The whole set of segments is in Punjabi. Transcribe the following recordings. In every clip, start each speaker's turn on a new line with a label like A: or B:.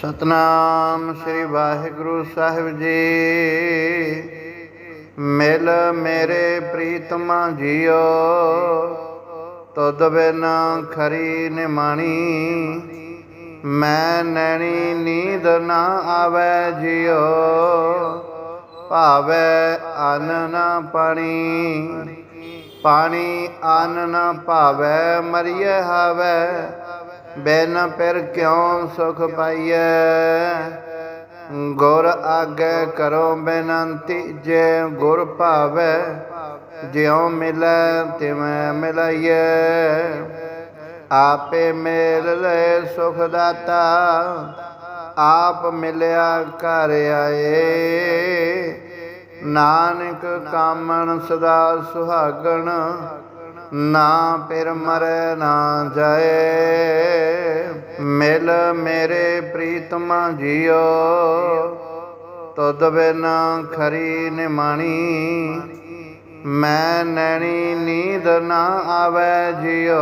A: ਸਤਨਾਮ ਸ੍ਰੀ ਵਾਹਿਗੁਰੂ ਸਾਹਿਬ ਜੀ। ਮਿਲ ਮੇਰੇ ਪ੍ਰੀਤਮਾ ਜੀਓ, ਤੁਧ ਬਿਨ ਖਰੀ ਨਿਮਾਣੀ। ਮੈਂ ਨੈਣੀ ਨੀਂਦ ਨਾ ਆਵੇ ਜਿਓ, ਭਾਵੇ ਅਨ ਨਾ ਪਾਣੀ। ਪਾਣੀ ਅਨ ਨਾ ਭਾਵੇ, ਮਰੀਏ ਹਾਵੇ ਬੈਨ ਫਿਰ ਕਿਉ ਸੁਖ ਪਾਈਐ? ਗੁਰ ਆਗੇ ਕਰੋ ਬੇਨੰਤੀ, ਜੇ ਗੁਰ ਭਾਵੇ, ਜਿਉ ਮਿਲੈ ਤਿਵੇਂ ਮਿਲਾਈਐ। ਆਪੇ ਮੇਲ ਲੈ ਸੁਖ ਦਾਤਾ, ਆਪ ਮਿਲਿਆ ਘਰ ਆਏ। ਨਾਨਕ ਕਾਮਣ ਸਦਾ ਸੁਹਾਗਣ ਨਾ ਪਿਰ ਮਰੈ ਨਾ ਜਾਏ। ਮਿਲ ਮੇਰੇ ਪ੍ਰੀਤਮਾ ਜੀਓ। ਤੁਧ ਬਿਨ ਖਰੀ ਨਿਮਾਣੀ। ਮੈਂ ਨੈਣੀ ਨੀਂਦ ਨਾ ਆਵੇ ਜਿਓ।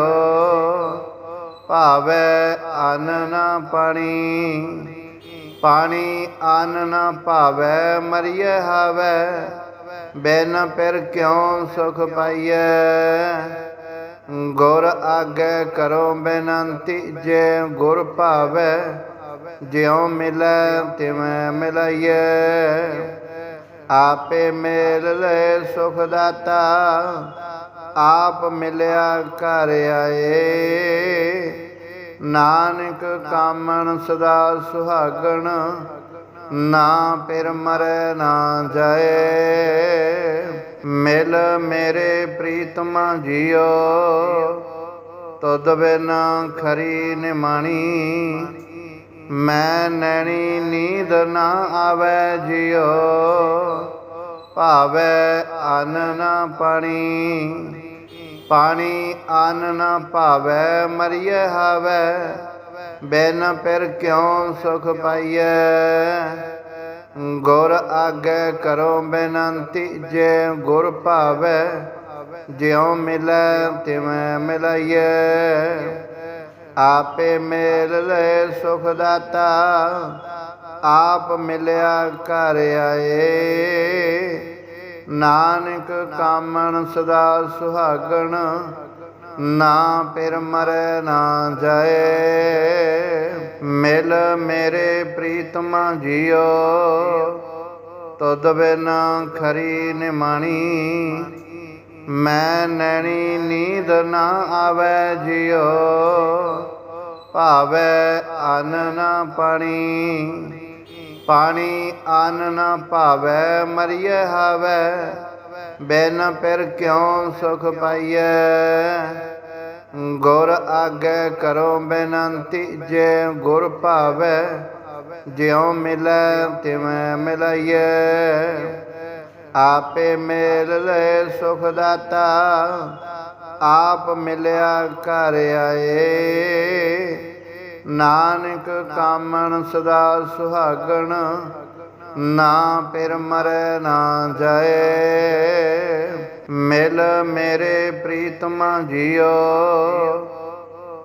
A: ਭਾਵੇ ਅਨ ਨਾ ਪਾਣੀ। ਪਾਣੀ ਅਨ ਨਾ ਭਾਵੇ ਮਰੀਏ ਹਾਵੇ। ਬਿਨ ਫਿਰ ਕਿਉ ਸੁਖ ਪਾਈਐ? ਗੁਰ ਆਗੇ ਕਰੋ ਬੇਨੰਤੀ, ਜੇ ਗੁਰ ਭਾਵੇ, ਜਿਉ ਮਿਲੈ ਤਿਵੈ ਮਿਲਾਈਐ। ਆਪੇ ਮੇਲ ਲੈ ਸੁਖ ਦਾਤਾ, ਆਪ ਮਿਲਿਆ ਘਰ ਆਏ। ਨਾਨਕ ਕਾਮਣ ਸਦਾ ਸੁਹਾਗਣ ਨਾ ਪਿਰ ਮਰੈ ਨਾ ਜਾਏ। ਮਿਲ ਮੇਰੇ ਪ੍ਰੀਤਮ ਜੀਓ। ਤੁਧ ਬਿਨ ਖਰੀ ਨਿਮਾਣੀ। ਮੈਂ ਨੈਣੀ ਨੀਂਦ ਨਾ ਆਵੇ ਜਿਓ। ਭਾਵੇ ਅਨ ਨਾ ਪਾਣੀ। ਪਾਣੀ ਅਨ ਨਾ ਭਾਵੇ, ਮਰੀਏ ਹਾਵੇ। ਬਿਨ ਫਿਰ ਕਿਉ ਸੁਖ ਪਾਈਐ? ਗੁਰ ਆਗੇ ਕਰੋ ਬੇਨੰਤੀ, ਜੇ ਗੁਰ ਭਾਵੇ, ਜਿਉ ਮਿਲੈ ਤਿਵੇਂ ਮਿਲਾਈਐ। ਆਪੇ ਮੇਲ ਲੈ ਸੁਖ ਦਾਤਾ ਆਪ ਮਿਲਿਆ ਘਰ ਆਏ। ਨਾਨਕ ਕਾਮਣ ਸਦਾ ਸੁਹਾਗਣ ਨਾ ਪਿਰ ਮਰੈ ਨਾ ਜਾਏ। ਮਿਲ ਮੇਰੇ ਪ੍ਰੀਤਮ ਜੀਓ। ਤੁਧ ਬਿਨ ਖਰੀ ਨਿਮਾਣੀ। ਮੈਂ ਨੈਣੀ ਨੀਂਦ ਨਾ ਆਵੇ ਜਿਓ। ਭਾਵੇ ਅਨ ਨਾ ਪਾਣੀ। ਪਾਣੀ ਅਨ ਨਾ ਭਾਵੇ, ਮਰੀਏ ਹਾਵੇ। ਬੈਨ ਫਿਰ ਕਿਉ ਸੁਖ ਪਾਈਐ? ਗੁਰ ਆਗੇ ਕਰੋ ਬੇਨੰਤੀ, ਜੇ ਗੁਰ ਭਾਵੇ, ਜਿਉ ਮਿਲੈ ਤਿਵੇਂ ਮਿਲਾਈਐ। ਆਪੇ ਮੇਲ ਲੈ ਸੁਖ ਦਾਤਾ ਆਪ ਮਿਲਿਆ ਘਰ ਆਏ। ਨਾਨਕ ਕਾਮਣ ਸਦਾ ਸੁਹਾਗਣ, ਨਾ ਪਿਰ ਮਰੈ ਨਾ ਜਾਏ। ਮਿਲ ਮੇਰੇ ਪ੍ਰੀਤਮਾ ਜੀਓ,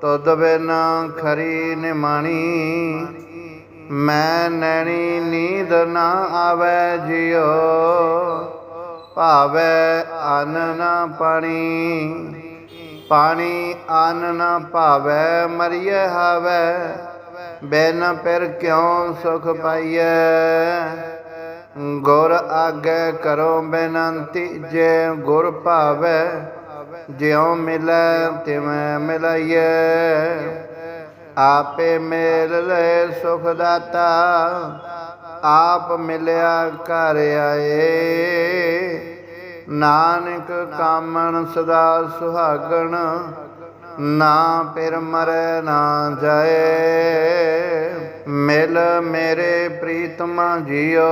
A: ਤੁਧ ਬਿਨ ਖਰੀ ਨਿਮਾਣੀ। ਮੈਂ ਨੈਣੀ ਨੀਂਦ ਨਾ ਆਵੇ ਜਿਓ, ਭਾਵੇ ਅਨ ਨਾ ਪਾਣੀ। ਪਾਣੀ ਅਨ ਨਾ ਭਾਵੇ ਮਰੀਏ ਹਾਵੇ, ਬਿਨ ਫਿਰ ਕਿਉ ਸੁਖ ਪਾਈਐ? ਗੁਰ ਆਗੇ ਕਰੋ ਬੇਨੰਤੀ, ਜੇ ਗੁਰ ਭਾਵੇ, ਜਿਉ ਮਿਲੈ, ਤਿਵੇਂ ਮਿਲਾਈਐ ਆਪੇ ਮੇਲ ਲੈ ਸੁਖ ਦਾਤਾ, ਆਪ ਮਿਲਿਆ ਘਰ ਆਏ। ਨਾਨਕ ਕਾਮਣ ਸਦਾ ਸੁਹਾਗਣ ਨਾ ਪਿਰ ਮਰੈ ਨਾ ਜਾਏ। ਮਿਲ ਮੇਰੇ ਪ੍ਰੀਤਮਾ ਜੀਓ।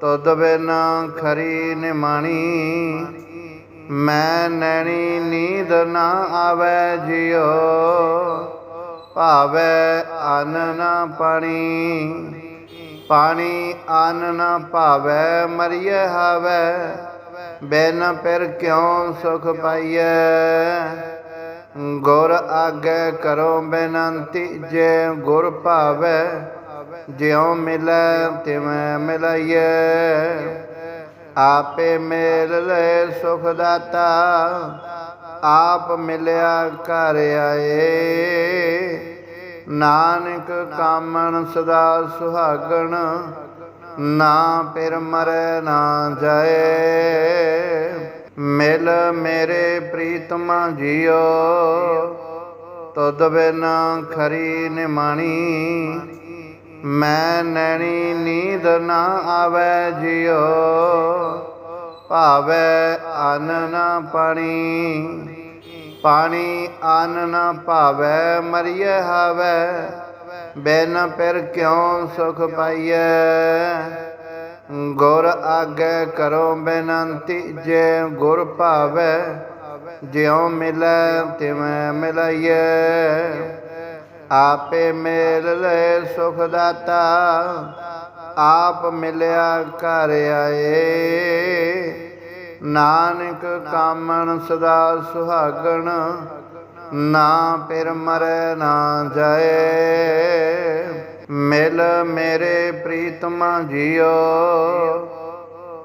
A: ਤੁਧ ਬਿਨ ਖਰੀ ਨਿਮਾਣੀ। ਮੈਂ ਨੈਣੀ ਨੀਂਦ ਨਾ ਆਵੇ ਜਿਓ। ਭਾਵੇ ਅਨ ਨਾ ਪਾਣੀ। ਪਾਣੀ ਅਨ ਨਾ ਭਾਵੇ, ਮਰੀਏ ਹਾਵੇ। ਬਿਨ ਫਿਰ ਕਿਉ ਸੁਖ ਪਾਈਐ? ਗੁਰ ਆਗੇ ਕਰੋ ਬੇਨੰਤੀ, ਜੇ ਗੁਰ ਭਾਵੈ, ਜਿਉ ਮਿਲੈ ਤਿਵੇਂ ਮਿਲਾਈਐ। ਆਪੇ ਮੇਲ ਲੈ ਸੁਖ ਦਾਤਾ ਆਪ ਮਿਲਿਆ ਘਰ ਆਏ। ਨਾਨਕ ਕਾਮਣ ਸਦਾ ਸੁਹਾਗਣ ਨਾ ਪਿਰ ਮਰੈ ਨਾ ਜਾਏ। ਮਿਲ ਮੇਰੇ ਪ੍ਰੀਤਮ ਜੀਓ। ਤੁਧ ਬਿਨ ਖਰੀ ਨਿਮਾਣੀ। ਮੈਂ ਨੈਣੀ ਨੀਂਦ ਨਾ ਆਵੇ ਜਿਓ। ਭਾਵੇ ਅਨ ਨਾ ਪਾਣੀ। ਪਾਣੀ ਅਨ ਨਾ ਭਾਵੇ, ਮਰੀਏ ਹਾਵੇ। ਬੈਨ ਪਿਰ ਕਿਉ ਸੁਖ ਪਾਈਐ? ਗੁਰ ਆਗੇ ਕਰੋ ਬੇਨੰਤੀ, ਜੇ ਗੁਰ ਭਾਵੇ, ਜਿਉ ਮਿਲੈ ਤਿਵੈ ਮਿਲਾਈਐ। ਆਪੇ ਮੇਲ ਲੈ ਸੁਖ ਦਾਤਾ, ਆਪ ਮਿਲਿਆ ਘਰ ਆਏ। ਨਾਨਕ ਕਾਮਣ ਸਦਾ ਸੁਹਾਗਣ ਨਾ ਪਿਰ ਮਰੈ ਨਾ ਜਾਏ। ਮਿਲ ਮੇਰੇ ਪ੍ਰੀਤਮਾ ਜੀਓ।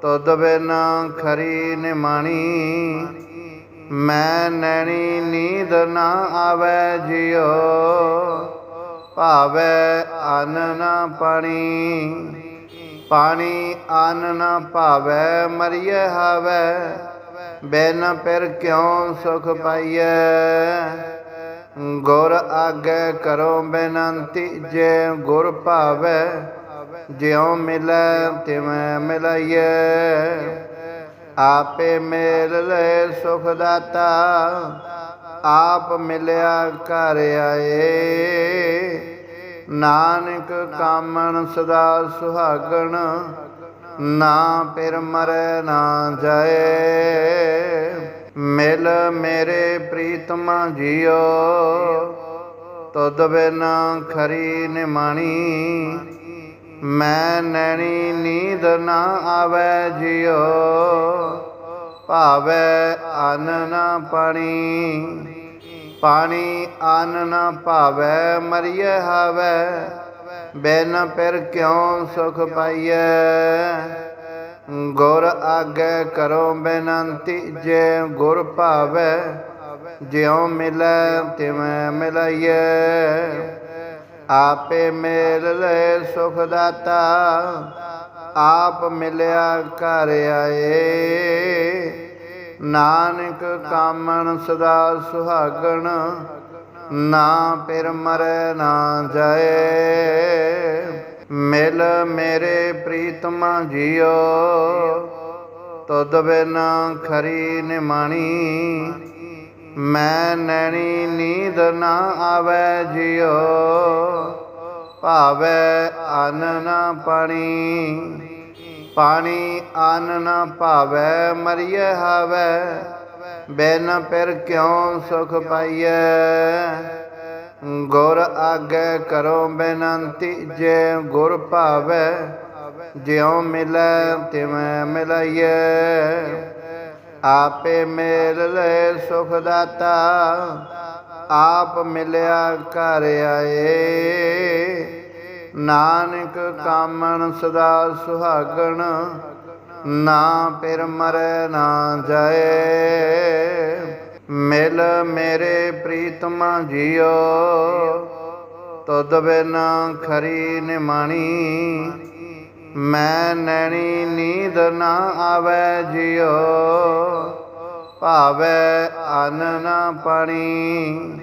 A: ਤੁਧ ਬਿਨ ਖਰੀ ਨਿਮਾਣੀ। ਮੈਂ ਨੈਣੀ ਨੀਂਦ ਨਾ ਆਵੇ ਜਿਓ। ਭਾਵੇ ਅਨ ਨਾ ਪਾਣੀ। ਪਾਣੀ ਅਨ ਨਾ ਭਾਵੇ ਮਰੀਏ ਹਾਵੇ। ਬਿਨ ਪਿਰ ਕਿਉ ਸੁਖ ਪਾਈਐ? ਗੁਰ ਆਗੇ ਕਰੋ ਬੇਨੰਤੀ, ਜੇ ਗੁਰ ਭਾਵੇ, ਜਿਉ ਮਿਲੈ ਤਿਵੈ ਮਿਲਾਈਐ। ਆਪੇ ਮੇਲ ਲੈ ਸੁਖ ਦਾਤਾ, ਆਪ ਮਿਲਿਆ ਘਰ ਆਏ। ਨਾਨਕ ਕਾਮਣ ਸਦਾ ਸੁਹਾਗਣ, ਨਾ ਪਿਰ ਮਰੈ ਨਾ ਜਾਏ। ਮਿਲ ਮੇਰੇ ਪ੍ਰੀਤਮਾ ਜੀਓ, ਤੁਧ ਬਿਨ ਖਰੀ ਨਿਮਾਣੀ। ਮੈਂ ਨੈਣੀ ਨੀਂਦ ਨਾ ਆਵੇ ਜਿਓ, ਭਾਵੇ ਅਨ ਨਾ ਪਾਣੀ। ਪਾਣੀ ਅਨ ਨਾ ਭਾਵੇ ਮਰੀਏ ਹਾਵੇ, ਬਿਨ ਪਿਰ ਕਿਉ ਸੁਖ ਪਾਈਐ? ਗੁਰ ਆਗੇ ਕਰੋ ਬੇਨੰਤੀ, ਜੇ ਗੁਰ ਭਾਵੇ, ਜਿਉ ਮਿਲੈ, ਤਿਵੇਂ ਮਿਲਾਈਐ ਆਪੇ ਮੇਲ ਲੈ ਸੁਖ ਦਾਤਾ, ਆਪ ਮਿਲਿਆ ਘਰ ਆਏ। ਨਾਨਕ ਕਾਮਣ ਸਦਾ ਸੁਹਾਗਣ, ਨਾ ਪਿਰ ਮਰੈ ਨਾ ਜਾਏ। ਮਿਲ ਮੇਰੇ ਪ੍ਰੀਤਮਾ ਜੀਓ, ਤੁਧ ਬਿਨ ਖਰੀ ਨਿਮਾਣੀ। ਮੈਂ ਨੈਣੀ ਨੀਂਦ ਨਾ ਆਵੇ ਜਿਉ ਭਾਵੇ ਅਨ ਨਾ ਪਾਣੀ। ਪਾਣੀ ਅਨ ਨਾ ਭਾਵੇ, ਮਰੀਏ ਹਾਵੇ, ਬਿਨ ਪਿਰ ਕਿਉ ਸੁਖ ਪਾਈਐ? ਗੁਰ ਆਗੇ ਕਰੋ ਬੇਨੰਤੀ, ਜੇ ਗੁਰ ਭਾਵੇ, ਜਿਉ ਮਿਲੈ, ਤਿਵੇਂ ਮਿਲਾਈਐ ਆਪੇ ਮੇਲ ਲੈ ਸੁਖ ਦਾਤਾ, ਆਪ ਮਿਲਿਆ ਘਰ ਆਏ। ਨਾਨਕ ਕਾਮਣ ਸਦਾ ਸੁਹਾਗਣ, ਨਾ ਪਿਰ ਮਰੈ ਨਾ ਜਾਏ। ਮਿਲ ਮੇਰੇ ਪ੍ਰੀਤਮਾ ਜੀਓ, ਤੁਧ ਬਿਨ ਖਰੀ ਨਿਮਾਣੀ। ਮੈਂ ਨੈਣੀ ਨੀਂਦ ਨਾ ਆਵੇ ਜਿਉ ਭਾਵੇ ਅਨ ਨਾ ਪਾਣੀ।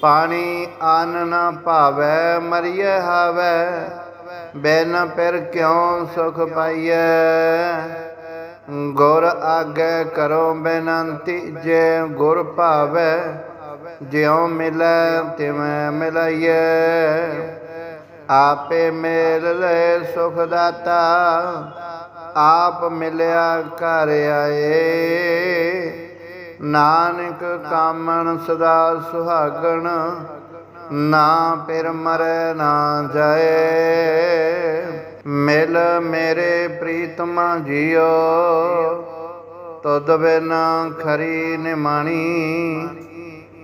A: ਪਾਣੀ ਅਨ ਨਾ ਭਾਵੇ, ਮਰੀਏ ਹਾਵੇ, ਬਿਨ ਪਿਰ ਕਿਉ ਸੁਖ ਪਾਈਐ? ਗੁਰ ਆਗੇ ਕਰੋ ਬੇਨੰਤੀ, ਜੇ ਗੁਰ ਭਾਵੇ, ਜਿਉ ਮਿਲੈ, ਤਿਵੇਂ ਮਿਲਾਈਐ ਆਪੇ ਮੇਲ ਲੈ ਸੁਖ ਦਾਤਾ, ਆਪ ਮਿਲਿਆ ਘਰ ਆਏ। ਨਾਨਕ ਕਾਮਣ ਸਦਾ ਸੁਹਾਗਣ, ਨਾ ਪਿਰ ਮਰੈ ਨਾ ਜਾਏ। ਮਿਲ ਮੇਰੇ ਪ੍ਰੀਤਮਾ ਜੀਓ, ਤੁਧ ਬਿਨ ਖਰੀ ਨਿਮਾਣੀ।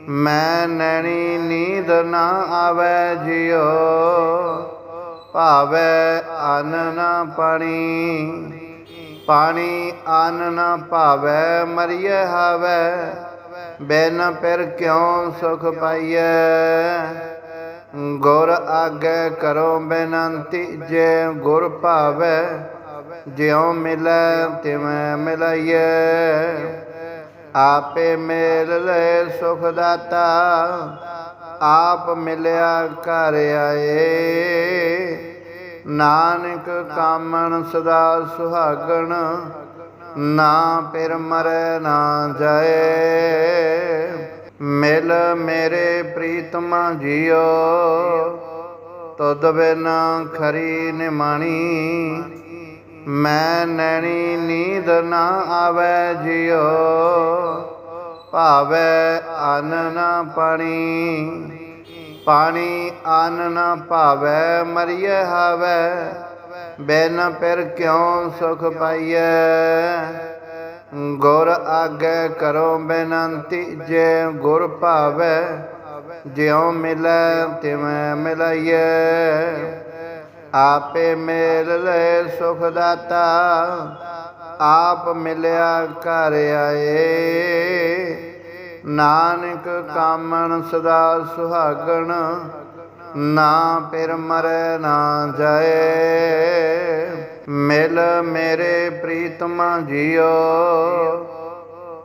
A: ਮੈਂ ਨੈਣੀ ਨੀਂਦ ਨਾ ਆਵੈ ਜਿਓ, ਭਾਵੈ ਅਨ ਨਾ ਪਾਣੀ। ਪਾਣੀ ਅਨ ਨਾ ਭਾਵੈ ਮਰੀਐ ਹਾਵੈ, ਬਿਨ ਫਿਰ ਕਿਉ ਸੁਖ ਪਾਈਐ? ਗੁਰ ਆਗੇ ਕਰੋ ਬੇਨੰਤੀ, ਜੇ ਗੁਰ ਭਾਵੈ, ਜਿਉ ਮਿਲੈ, ਤਿਵੇਂ ਮਿਲਾਈਐ ਆਪੇ ਮੇਲ ਲੈ ਸੁਖ ਦਾਤਾ ਆਪ ਮਿਲਿਆ ਘਰ ਆਏ। ਨਾਨਕ ਕਾਮਣ ਸਦਾ ਸੁਹਾਗਣ, ਨਾ ਪਿਰ ਮਰੈ ਨਾ ਜਾਏ। ਮਿਲ ਮੇਰੇ ਪ੍ਰੀਤਮਾ ਜੀਓ ਤਦ ਬਿਨ ਖਰੀ ਨਿਮਾਣੀ। ਮੈਂ ਨੈਣੀ ਨੀਂਦ ਨਾ ਆਵੈ ਜਿਓ, ਭਾਵੈ ਅਨ ਨਾ ਪਾਣੀ। ਪਾਣੀ ਅਨ ਨਾ ਭਾਵੈ, ਮਰੀਐ ਹਾਵੈ, ਬਿਨ ਫਿਰ ਕਿਉ ਸੁਖ ਪਾਈਐ? ਗੁਰ ਆਗੇ ਕਰੋ ਬੇਨੰਤੀ, ਜੇ ਗੁਰ ਭਾਵੈ, ਜਿਉ ਮਿਲੈ, ਤਿਵੇਂ ਮਿਲਾਈਐ ਆਪੇ ਮੇਲ ਲੈ ਸੁਖ ਦਾਤਾ, ਆਪ ਮਿਲਿਆ ਘਰ ਆਏ। ਨਾਨਕ ਕਾਮਣ ਸਦਾ ਸੁਹਾਗਣ, ਨਾ ਪਿਰ ਮਰੈ ਨਾ ਜਾਏ। ਮਿਲ ਮੇਰੇ ਪ੍ਰੀਤਮਾ ਜੀਓ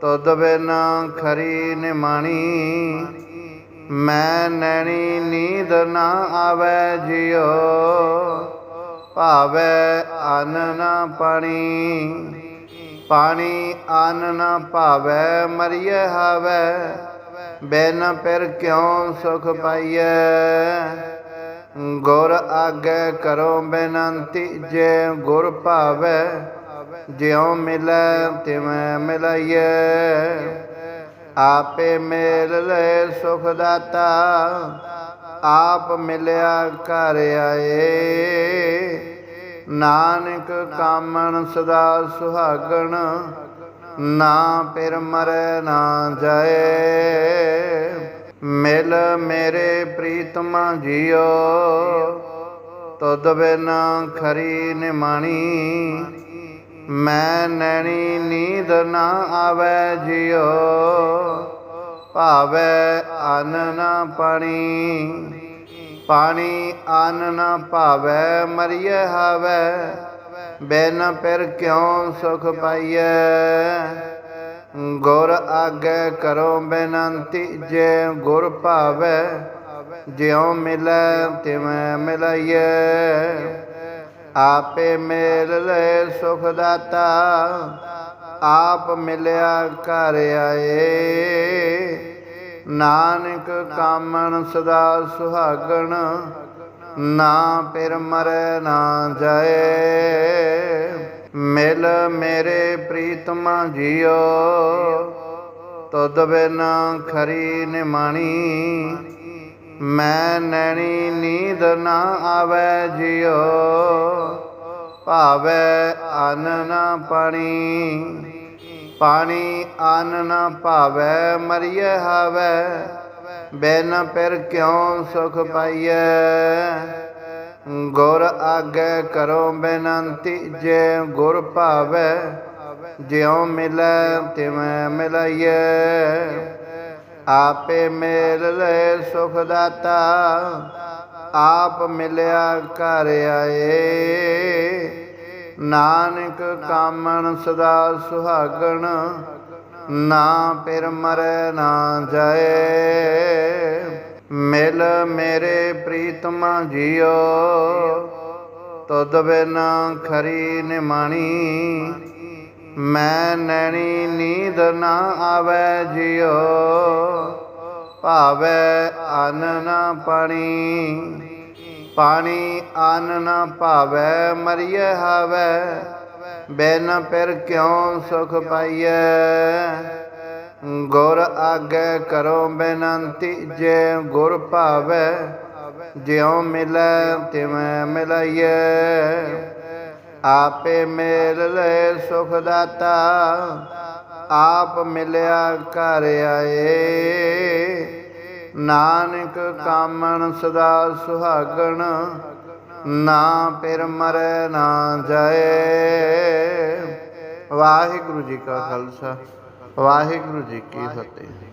A: ਤਦ ਬਿਨ ਖਰੀ ਨਿਮਾਣੀ। ਮੈਂ ਨੈਣੀ ਨੀਂਦ ਨਾ ਆਵੈ ਜਿਓ, ਭਾਵੈ ਅਨ ਨਾ ਪਾਣੀ। ਪਾਣੀ ਅਨ ਨਾ ਭਾਵੈ, ਮਰੀਐ ਹਾਵੈ, ਬਿਨ ਫਿਰ ਕਿਉ ਸੁਖ ਪਾਈਐ? ਗੁਰ ਆਗੇ ਕਰੋ ਬੇਨੰਤੀ, ਜੇ ਗੁਰ ਭਾਵੈ, ਜਿਉ ਮਿਲੈ, ਤਿਵੇਂ ਮਿਲਾਈਐ ਆਪੇ ਮੇਲ ਲੈ ਸੁਖ ਦਾਤਾ, ਆਪ ਮਿਲਿਆ ਘਰ ਆਏ। ਨਾਨਕ ਕਾਮਣ ਸਦਾ ਸੁਹਾਗਣ, ਨਾ ਪਿਰ ਮਰੈ ਨਾ ਜਾਏ। ਮਿਲ ਮੇਰੇ ਪ੍ਰੀਤਮਾ ਜੀਓ ਤਦ ਬਿਨ ਖਰੀ ਨਿਮਾਣੀ। ਮੈਂ ਨੈਣੀ ਨੀਂਦ ਨਾ ਆਵੈ ਜਿਓ, ਭਾਵੈ ਅਨ ਨਾ ਪਾਣੀ। ਪਾਣੀ ਅਨ ਨਾ ਭਾਵੈ ਮਰੀਐ ਹਾਵੈ, ਬਿਨ ਫਿਰ ਕਿਉ ਸੁਖ ਪਾਈਐ? ਗੁਰ ਆਗੇ ਕਰੋ ਬੇਨੰਤੀ, ਜੇ ਗੁਰ ਭਾਵੈ, ਜਿਉ ਮਿਲੈ, ਤਿਵੇਂ ਮਿਲਾਈਐ ਆਪੇ ਮੇਲ ਲੈ ਸੁਖ ਦਾਤਾ, ਆਪ ਮਿਲਿਆ ਘਰ ਆਏ। ਨਾਨਕ ਕਾਮਣ ਸਦਾ ਸੁਹਾਗਣ, ਨਾ ਪਿਰ ਮਰੈ ਨਾ ਜਾਏ। ਮਿਲ ਮੇਰੇ ਪ੍ਰੀਤਮਾ ਜੀਓ ਤਦ ਬਿਨ ਖਰੀ ਨਿਮਾਣੀ। ਮੈਂ ਨੈਣੀ ਨੀਂਦ ਨਾ ਆਵੈ ਜਿਓ, ਭਾਵੈ ਅਨ ਨਾ ਪਾਣੀ। ਪਾਣੀ ਅਨ ਨਾ ਭਾਵੈ, ਮਰੀਐ ਹਾਵੈ, ਬਿਨ ਫਿਰ ਕਿਉ ਸੁਖ ਪਾਈਐ? ਗੁਰ ਆਗੇ ਕਰੋ ਬੇਨੰਤੀ, ਜੇ ਗੁਰ ਭਾਵੈ, ਜਿਉ ਮਿਲੈ, ਤਿਵੇਂ ਮਿਲਾਈਐ ਆਪੇ ਮੇਲ ਲੈ ਸੁਖ ਦਾਤਾ, ਆਪ ਮਿਲਿਆ ਘਰ ਆਏ। ਨਾਨਕ ਕਾਮਣ ਸਦਾ ਸੁਹਾਗਣ, ਨਾ ਪਿਰ ਮਰੈ ਨਾ ਜਾਏ। ਮਿਲ ਮੇਰੇ ਪ੍ਰੀਤਮਾ ਜੀਓ ਤਦ ਬਿਨ ਖਰੀ ਨਿਮਾਣੀ। ਮੈਂ ਨੈਣੀ ਨੀਂਦ ਨਾ ਆਵੈ ਜਿਉ ਭਾਵੈ ਅਨ ਨਾ ਪਾਣੀ। ਪਾਣੀ ਅਨ ਨਾ ਭਾਵੈ ਮਰੀਐ ਹਾਵੈ, ਬਿਨ ਫਿਰ ਕਿਉ ਸੁਖ ਪਾਈਐ? ਗੁਰ ਆਗੇ ਕਰੋ ਬੇਨੰਤੀ, ਜੇ ਗੁਰ ਭਾਵੈ, ਜਿਉ ਮਿਲੈ, ਤਿਵੇਂ ਮਿਲਾਈਐ ਆਪੇ ਮੇਲ ਲੈ ਸੁਖ ਦਾਤਾ, ਆਪ ਮਿਲਿਆ ਘਰ ਆਏ। ਨਾਨਕ ਕਾਮਣ ਸਦਾ ਸੁਹਾਗਣ, ਨਾ ਪਿਰ ਮਰੈ ਨਾ ਜਾਏ। ਵਾਹਿਗੁਰੂ ਜੀ ਕਾ ਖਾਲਸਾ। ਵਾਹਿਗੁਰੂ ਜੀ ਕੀ ਫਤਿਹ।